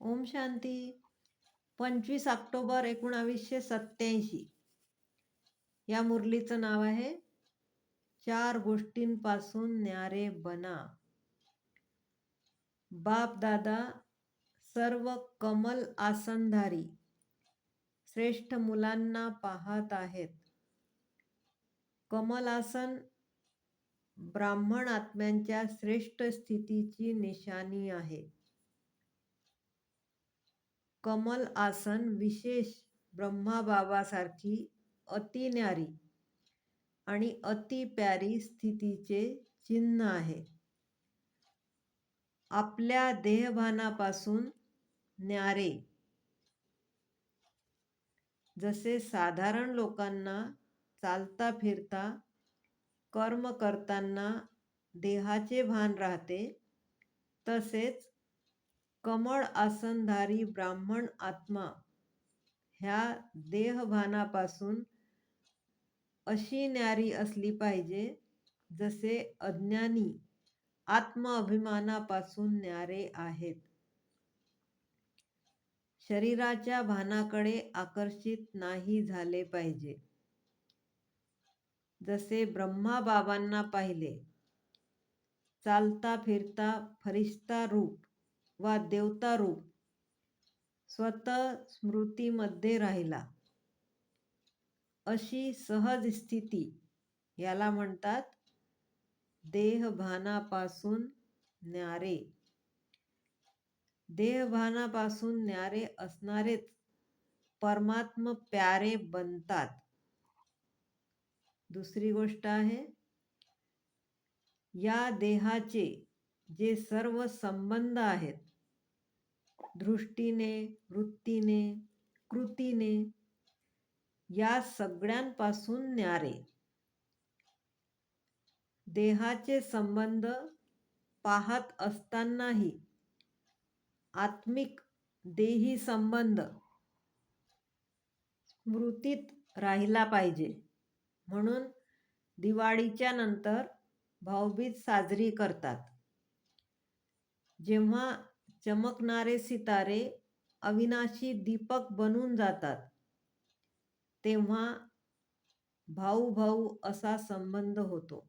ओम शांती. पंचवीस ऑक्टोबर एकोणावीसशे सत्याऐंशी या मुरलीचं नाव आहे चार गोष्टींपासून न्यारे बना. बाप दादा सर्व कमल आसनधारी श्रेष्ठ मुलांना पाहत आहेत. कमल आसन ब्राह्मण आत्म्यांच्या श्रेष्ठ स्थितीची निशाणी आहे. कमल आसन विशेष ब्रह्माबाबासारखी अति न्यारी आणि अति प्यारी स्थितीचे चिन्ह आहे. आपल्या देहभानापासून न्यारे. जसे साधारण लोकांना चालता फिरता कर्म करताना देहाचे भान राहते तसेच कमळ आसनधारी ब्राह्मण आत्मा ह्या देहभानापासून अशी न्यारी असली पाहिजे जसे अज्ञानी आत्मअभिमानापासून न्यारे आहेत. शरीराच्या भानाकडे आकर्षित नाही झाले पाहिजे. जसे ब्रह्मा बाबांना पाहिले चालता फिरता फरिश्ता रूप वा देवता रूप स्वतः स्मृतीमध्ये राहिला. अशी सहज स्थिती याला म्हणतात देहभानापासून न्यारे. देहभानापासून न्यारे असणारेच परमात्म प्यारे बनतात. दुसरी गोष्ट आहे या देहाचे जे सर्व संबंध आहेत दृष्टीने वृत्तीने कृतीने या सगळ्यांपासून न्यारे. देहाचे संबंध पाहत असतानाही आत्मिक देही संबंध स्मृतीत राहिला पाहिजे. म्हणून दिवाळीच्या नंतर भाऊबीज साजरी करतात. जेव्हा चमकणारे सितारे अविनाशी दीपक बनून जातात. तेव्हा भाऊ भाऊ असा संबंध होतो.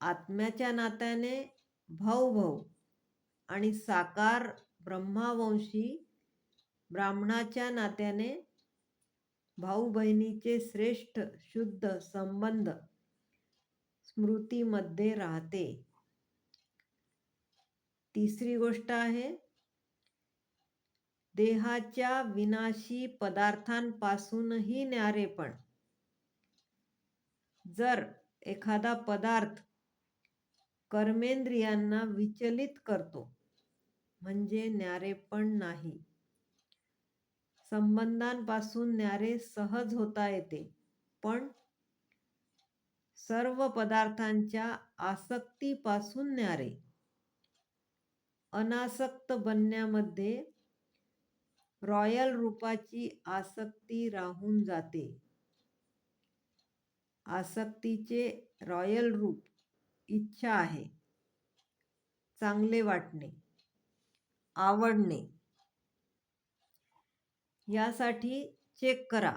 आत्म्याच्या नात्याने भाऊ भाऊ आणि साकार ब्रह्मावंशी ब्राह्मणाच्या नात्याने भाऊ बहिणीचे श्रेष्ठ शुद्ध संबंध स्मृतीमध्ये राहते. तिसरी गोष्ट आहे देहाच्या विनाशी पदार्थांपासूनही न्यारेपण जर एखादा पदार्थ कर्मेंद्रियांना विचलित करतो म्हणजे न्यारेपण नाही. संबंधांपासून न्यारे सहज होता येते पण सर्व पदार्थांच्या आसक्तीपासून न्यारे. अनासक्त बनण्यामध्ये रॉयल रूपाची आसक्ती राहून जाते. आसक्तीचे रॉयल रूप इच्छा आहे. चांगले वाटणे आवडणे. यासाठी चेक करा.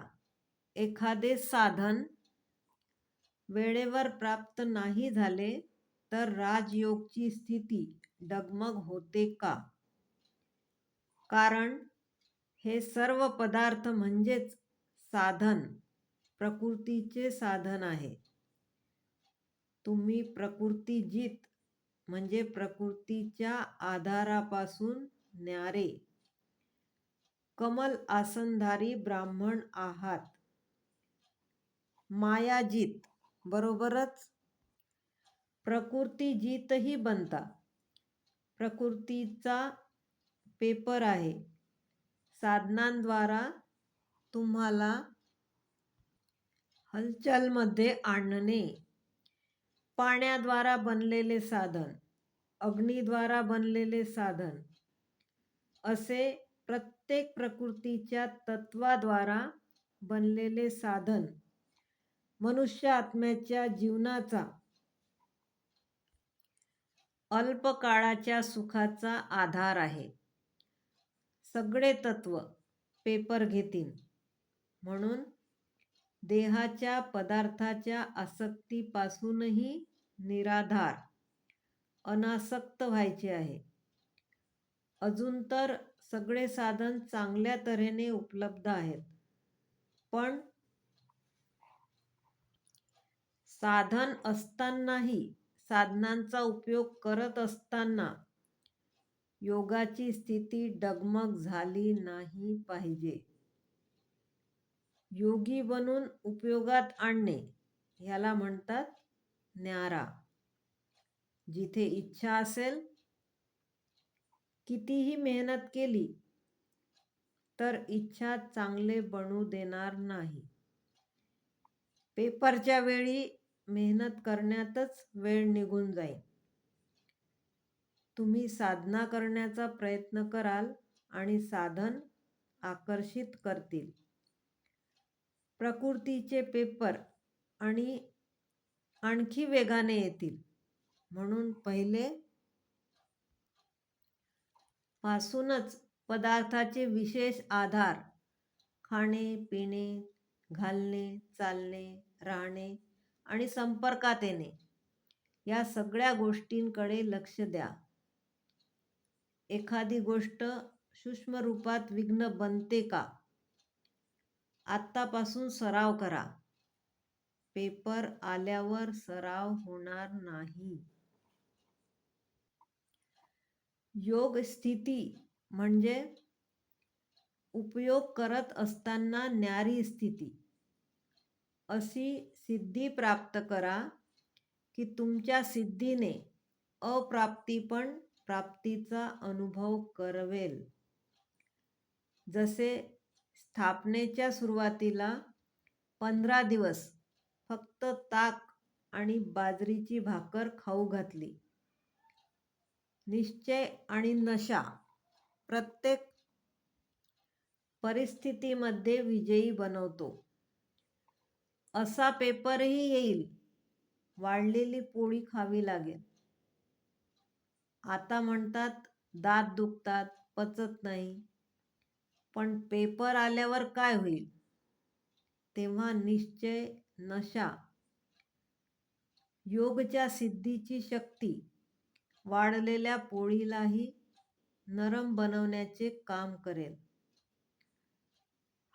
एखादे साधन वेळेवर प्राप्त नाही झाले तर राजयोगची स्थिती डगमग होते का? कारण हे सर्व पदार्थ म्हणजेच साधन प्रकृतीचे साधन आहे. तुम्ही प्रकृतीजित म्हणजे प्रकृतीच्या आधारापासून न्यारे. कमल आसनधारी ब्राह्मण आहात. मायाजित बरोबरच प्रकृती जीतही बनता. प्रकृतीचा पेपर आहे. साधनांद्वारा तुम्हाला हलचलमध्ये आणणे. पाण्याद्वारा बनलेले साधन अग्नीद्वारा बनलेले साधन असे प्रत्येक प्रकृतीच्या तत्वाद्वारा बनलेले साधन मनुष्य आत्म्याच्या जीवनाचा अल्पकाळाच्या सुखाचा आधार आहे. सगळे तत्व पेपर घेतील म्हणून देहाच्या पदार्थाच्या आसक्तीपासूनही निराधार अनासक्त व्हायचे आहे. अजून तर सगळे साधन चांगल्या तऱ्हेने उपलब्ध आहेत. पण साधन असतानाही साधनांचा उपयोग करत असताना योगाची स्थिती डगमग झाली नाही पाहिजे. योगी बनून उपयोगात आणणे ह्याला म्हणतात न्यारा. जिथे इच्छा असेल कितीही मेहनत केली तर इच्छा चांगले बनू देणार नाही. पेपरच्या वेळी मेहनत करण्यातच वेळ निघून जाईल. तुम्ही साधना करण्याचा प्रयत्न कराल आणि साधन आकर्षित करतील. प्रकृतीचे पेपर आणि आणखी वेगाने येतील. म्हणून पहिले पासूनच पदार्थाचे विशेष आधार खाणे पिणे घालणे चालणे राहणे आणि संपर्कात येणे. या सगळ्या गोष्टींकडे लक्ष द्या. एखादी गोष्ट सूक्ष्म रूपात विघ्न बनते का? आत्तापासून सराव करा. पेपर आल्यावर सराव होणार नाही. योग स्थिती म्हणजे उपयोग करत असताना न्यारी स्थिती. अशी सिद्धी प्राप्त करा की तुमच्या सिद्धीने अप्राप्ती पण प्राप्तीचा अनुभव करवेल. जसे स्थापनेच्या सुरुवातीला पंधरा दिवस फक्त ताक आणि बाजरीची भाकर खाऊ घातली. निश्चय आणि नशा प्रत्येक परिस्थितीमध्ये विजयी बनवतो. असा पेपरही येईल. वाढलेली पोळी खावी लागेल. आता म्हणतात दात दुखतात पचत नाही. पण पेपर आल्यावर काय होईल? तेव्हा निश्चय नशा. योगच्या सिद्धीची शक्ती. वाढलेल्या पोळीलाही नरम बनवण्याचे काम करेल.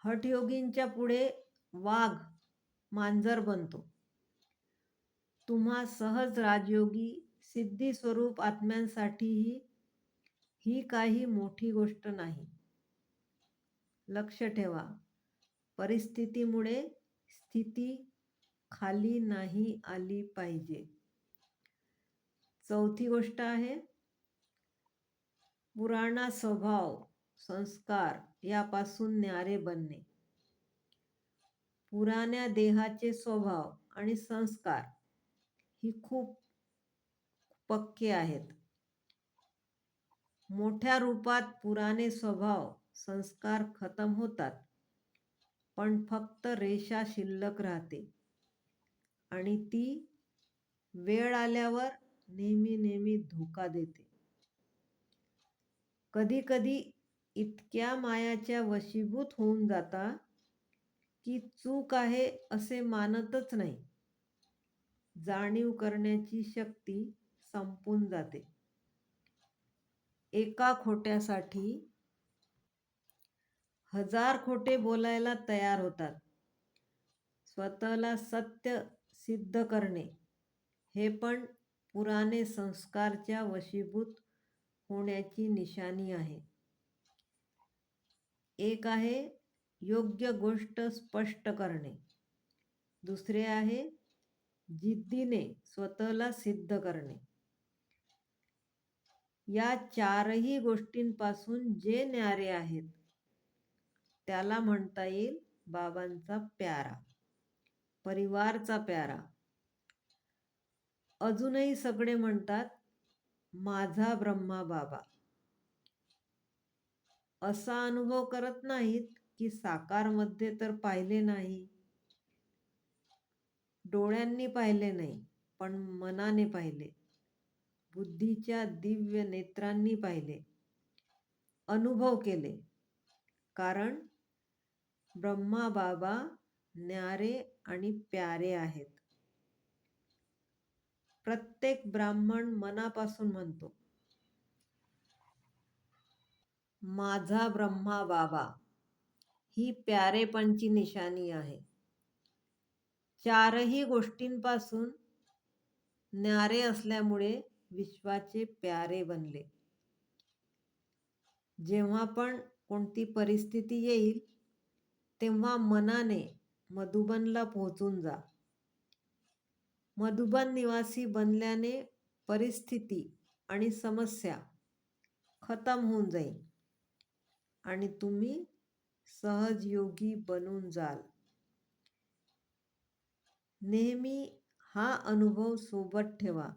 हठयोगींच्या पुढे वाघ मांजर बनतो. तुम्हा सहज राजयोगी सिद्धी स्वरूप आत्म्यांसाठीही ही काही मोठी गोष्ट नाही. लक्ष ठेवा. परिस्थितीमुळे स्थिती खाली नाही आली पाहिजे. चौथी गोष्ट आहे पुराणा स्वभाव संस्कार यापासून न्यारे बनणे. पुराण्या देहाचे स्वभाव आणि संस्कार ही खूप पक्के आहेत. मोठ्या रूपात पुराणे स्वभाव संस्कार खतम होतात पण फक्त रेषा शिल्लक राहते. आणि ती वेळ आल्यावर नेहमी नेहमी धोका देते. कधी कधी इतक्या मायाच्या वशीभूत होऊन जाता की चूक आहे असे मानतच नाही. जाणीव करण्याची शक्ती संपून जाते. एका खोट्यासाठी हजार खोटे बोलायला तयार होतात. स्वतःला सत्य सिद्ध करणे हे पण पुराणे संस्कारच्या वशीभूत होण्याची निशाणी आहे. एक आहे योग्य गोष्ट स्पष्ट करणे. दुसरे आहे जिद्दीने स्वतःला सिद्ध करणे. या चारही गोष्टींपासून जे न्यारे आहेत त्याला म्हणता येईल बाबांचा प्यारा परिवारचा प्यारा. अजूनही सगळे म्हणतात माझा ब्रह्मा बाबा. असा अनुभव करत नाहीत की साकारमध्ये तर पाहिले नाही. डोळ्यांनी पाहिले नाही पण मनाने पाहिले. बुद्धीच्या दिव्य नेत्रांनी पाहिले. अनुभव केले. कारण ब्रह्मा बाबा न्यारे आणि प्यारे आहेत. प्रत्येक ब्राह्मण मनापासून म्हणतो माझा ब्रह्मा बाबा ही प्यारेपणची निशाणी आहे. चारही गोष्टींपासून न्यारे असल्यामुळे विश्वाचे प्यारे बनले. जेव्हा पण कोणती परिस्थिती येईल तेव्हा मनाने मधुबनला पोहोचून जा. मधुबन निवासी बनल्याने परिस्थिती आणि समस्या खतम होऊन जाईल आणि तुम्ही सहजयोगी बनून जाल. नेहमी हा अनुभव सोबत ठेवा.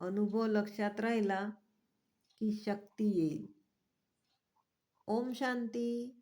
अनुभव लक्षात राहिला की शक्ती येईल. ओम शांती.